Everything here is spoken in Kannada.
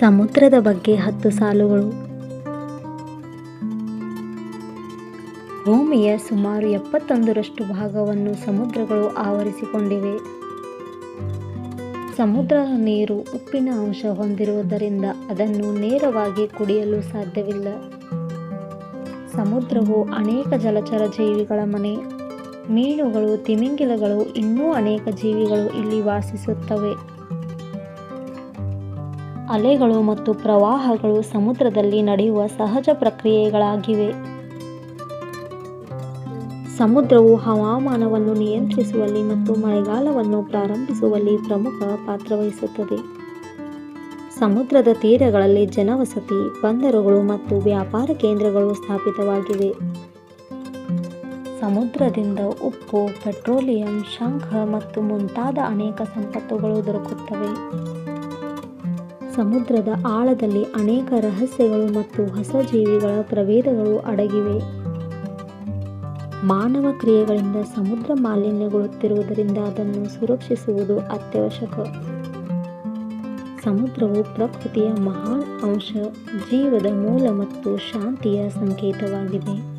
ಸಮುದ್ರದ ಬಗ್ಗೆ ಹತ್ತು ಸಾಲುಗಳು. ಭೂಮಿಯ ಸುಮಾರು ಎಪ್ಪತ್ತೊಂದರಷ್ಟು ಭಾಗವನ್ನು ಸಮುದ್ರಗಳು ಆವರಿಸಿಕೊಂಡಿವೆ. ಸಮುದ್ರ ನೀರು ಉಪ್ಪಿನ ಅಂಶ ಹೊಂದಿರುವುದರಿಂದ ಅದನ್ನು ನೇರವಾಗಿ ಕುಡಿಯಲು ಸಾಧ್ಯವಿಲ್ಲ. ಸಮುದ್ರವು ಅನೇಕ ಜಲಚರ ಜೀವಿಗಳ ಮನೆ. ಮೀನುಗಳು, ತಿಮಿಂಗಿಲಗಳು ಇನ್ನೂ ಅನೇಕ ಜೀವಿಗಳು ಇಲ್ಲಿ ವಾಸಿಸುತ್ತವೆ. ಅಲೆಗಳು ಮತ್ತು ಪ್ರವಾಹಗಳು ಸಮುದ್ರದಲ್ಲಿ ನಡೆಯುವ ಸಹಜ ಪ್ರಕ್ರಿಯೆಗಳಾಗಿವೆ. ಸಮುದ್ರವು ಹವಾಮಾನವನ್ನು ನಿಯಂತ್ರಿಸುವಲ್ಲಿ ಮತ್ತು ಮಳೆಗಾಲವನ್ನು ಪ್ರಾರಂಭಿಸುವಲ್ಲಿ ಪ್ರಮುಖ ಪಾತ್ರವಹಿಸುತ್ತದೆ ಸಮುದ್ರದ ತೀರಗಳಲ್ಲಿ ಜನವಸತಿ, ಬಂದರುಗಳು ಮತ್ತು ವ್ಯಾಪಾರ ಕೇಂದ್ರಗಳು ಸ್ಥಾಪಿತವಾಗಿವೆ. ಸಮುದ್ರದಿಂದ ಉಪ್ಪು, ಪೆಟ್ರೋಲಿಯಂ, ಶಂಖ ಮತ್ತು ಮುಂತಾದ ಅನೇಕ ಸಂಪತ್ತುಗಳು ದೊರಕುತ್ತವೆ. ಸಮುದ್ರದ ಆಳದಲ್ಲಿ ಅನೇಕ ರಹಸ್ಯಗಳು ಮತ್ತು ಹೊಸ ಜೀವಿಗಳ ಪ್ರಭೇದಗಳು ಅಡಗಿವೆ. ಮಾನವ ಕ್ರಿಯೆಗಳಿಂದ ಸಮುದ್ರ ಮಾಲಿನ್ಯಗೊಳ್ಳುತ್ತಿರುವುದರಿಂದ ಅದನ್ನು ಸುರಕ್ಷಿಸುವುದು ಅತ್ಯವಶ್ಯಕ. ಸಮುದ್ರವು ಪ್ರಕೃತಿಯ ಮಹಾನ್ ಅಂಶ, ಜೀವದ ಮೂಲ ಮತ್ತು ಶಾಂತಿಯ ಸಂಕೇತವಾಗಿದೆ.